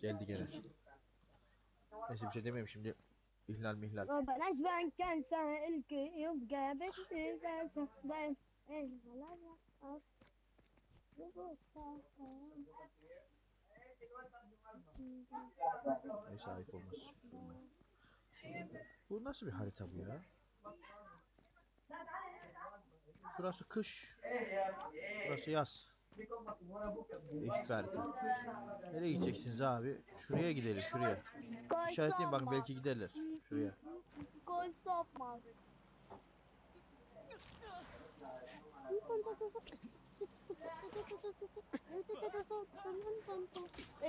Geldi gelir. Neyse bir şey demeyeyim şimdi. İhlal mihlal. Bana ben kan ilk yok gaybet ben ben eyvallah. Neyse ayıp olmaz. Bu nasıl bir harita bu ya? Şurası kış. Burası yaz. Değişik bir harita. Nereye gideceksiniz abi? Şuraya gidelim şuraya. İşaretleyin bakın belki giderler. Şuraya. Koy stopma.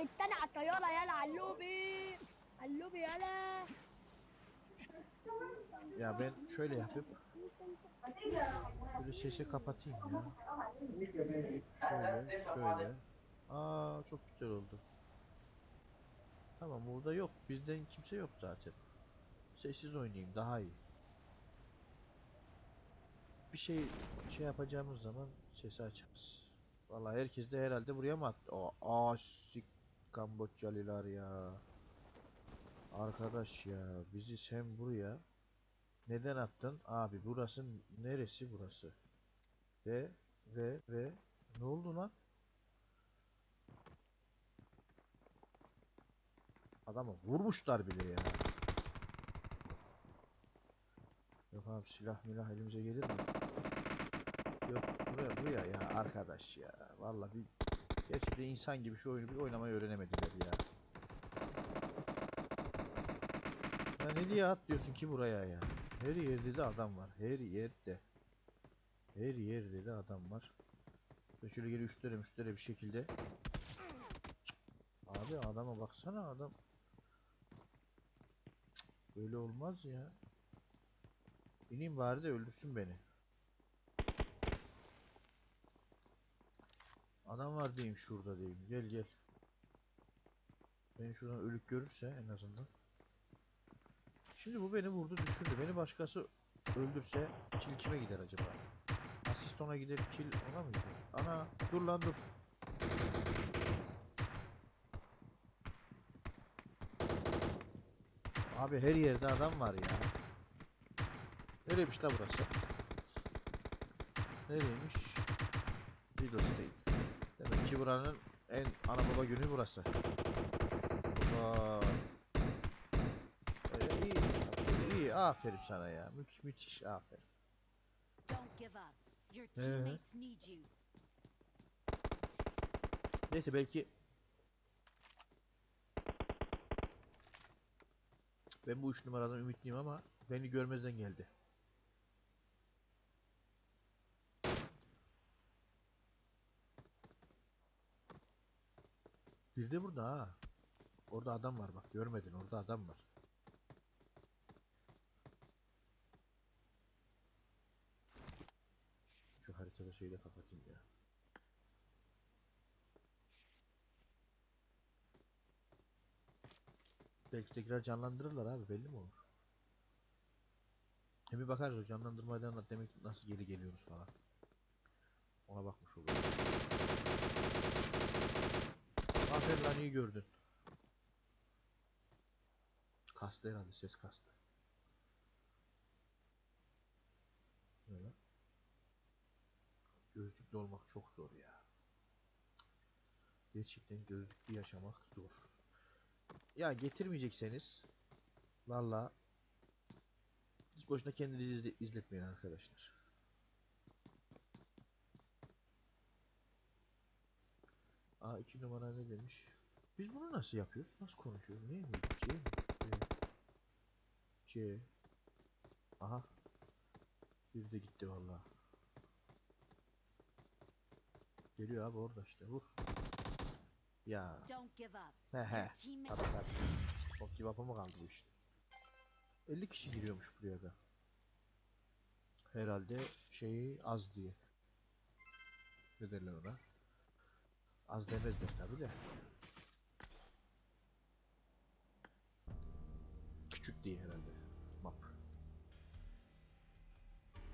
اجتنع الطيارة يلا علوبي علوبي يلا ya ben şöyle yapıp şöyle sesi kapatayım ya. Şöyle, şöyle. Aa çok güzel oldu. Tamam burada yok. Bizden kimse yok zaten. Sessiz oynayayım daha iyi. Bir şey şey yapacağımız zaman sesi açarız. Vallahi herkes de herhalde buraya mı attı? Aa, sik Kamboçyalılar ya. Arkadaş ya bizi sen buraya neden attın? Abi burası neresi burası? Ve ve ve ne oldu lan? Adamı vurmuşlar bile ya. Yok abi silah milah elimize gelir mi? Yok buraya buraya ya arkadaş ya. Vallahi bir gerçekten insan gibi şu oyunu bir oynamayı öğrenemediler ya. Ya ne diye atlıyorsun ki buraya ya? Her yerde de adam var. Her yerde. Her yerde de adam var. Ben şöyle geri üstlere üstlere bir şekilde. Abi adama baksana adam. Böyle olmaz ya. İneyim bari de öldürsün beni. Adam var diyeyim şurada diyeyim. Gel gel. Beni şuradan ölük görürse en azından. Şimdi bu beni vurdu düşürdü. Beni başkası öldürse kill kime gider acaba? Asist ona gider, kill ona mı gider? Ana dur lan dur. Abi her yerde adam var ya. Nereymiş la burası? Nereymiş? Middle State. Demek ki buranın en ana baba günü burası. Baba. Ee, iyi. İyi aferin sana ya. Mü müthiş aferin. Neyse belki ben bu üç numaradan ümitliyim ama beni görmezden geldi. Bir de burada ha. Orada adam var bak görmedin orada adam var. Şu haritada şeyi de kapatayım ya. Belki tekrar canlandırırlar abi belli mi olur? Hem bir bakarız o canlandırmadan da demek nasıl geri geliyoruz falan. Ona bakmış olur. Aferin lan iyi gördün. Kastı herhalde ses kastı. Böyle. Gözlüklü olmak çok zor ya. Gerçekten gözlüklü yaşamak zor. Ya getirmeyecekseniz valla hiç boşuna kendinizi izle- izletmeyin arkadaşlar. Aa iki numara ne demiş? Biz bunu nasıl yapıyoruz? Nasıl konuşuyoruz? Ne mi? C mi? C. C. Aha. Bir de gitti valla. Geliyor abi orada işte vur. Ya. Don't give up. He he. Your teammates Tabii tabii. O kebapa mı kaldı bu işte? 50 kişi giriyormuş buraya da. Herhalde şeyi az diye. Ne derler ona? Az demezler tabi de. Küçük diye herhalde.